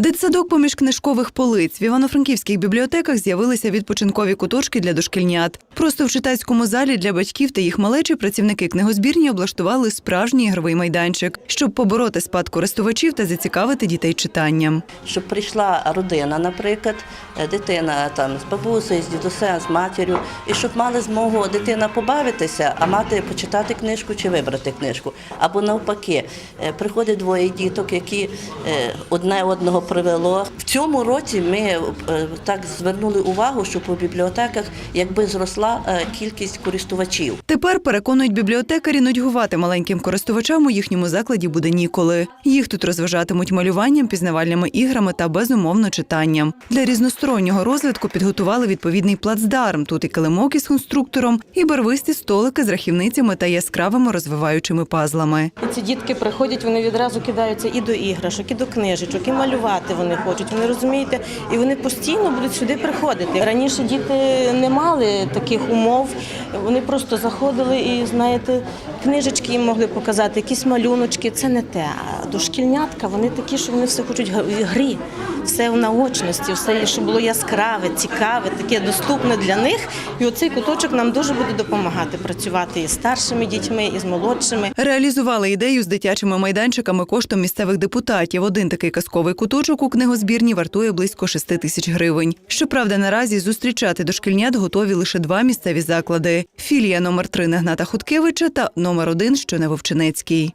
Дитсадок поміж книжкових полиць в івано-франківських бібліотеках з'явилися відпочинкові куточки для дошкільнят. Просто в читацькому залі для батьків та їх малечі працівники книгозбірні облаштували справжній ігровий майданчик, щоб побороти спад користувачів та зацікавити дітей читанням. щоб прийшла родина, наприклад, е, дитина там з бабусею, з дідусем, з матір'ю, і щоб мали змогу дитина побавитися, а мати почитати книжку чи вибрати книжку. Або навпаки, е, приходить двоє діток, які е, одне одного привело. В цьому році ми е, так звернули увагу, що по бібліотеках якби зросла е, кількість користувачів. Тепер переконують бібліотекарі, нудьгувати маленьким користувачам у їхньому закладі буде ніколи. Їх тут розважатимуть малюванням, пізнавальними іграми та безумовно читанням. Для різностороннього розвитку підготували відповідний плацдарм. Тут і килимок із конструктором, і барвисті столики з рахівницями та яскравими розвиваючими пазлами. Ці дітки приходять, вони відразу кидаються і до іграшок, і до книжечок, і малювати вони хочуть. Вони розумієте, і вони постійно будуть сюди приходити. Раніше діти не мали таких умов. Вони просто заходили і знаєте, книжечки їм могли показати, якісь малюночки. Це не те. А дошкільнятка вони такі, що вони все хочуть в грі, все в наочності, все, щоб було яскраве, цікаве, таке доступне для них. І оцей куточок нам дуже буде допомагати працювати і з старшими дітьми, і з молодшими. Реалізували ідею з дитячими майданчиками коштом місцевих депутатів. Один такий казковий куточок у книгозбірні вартує близько 6 тисяч гривень. Щоправда, наразі зустрічати дошкільнят готові лише два місцеві заклади: філія номер 3 Негната Хуткевича та номер 1, що на Вовчинецькій.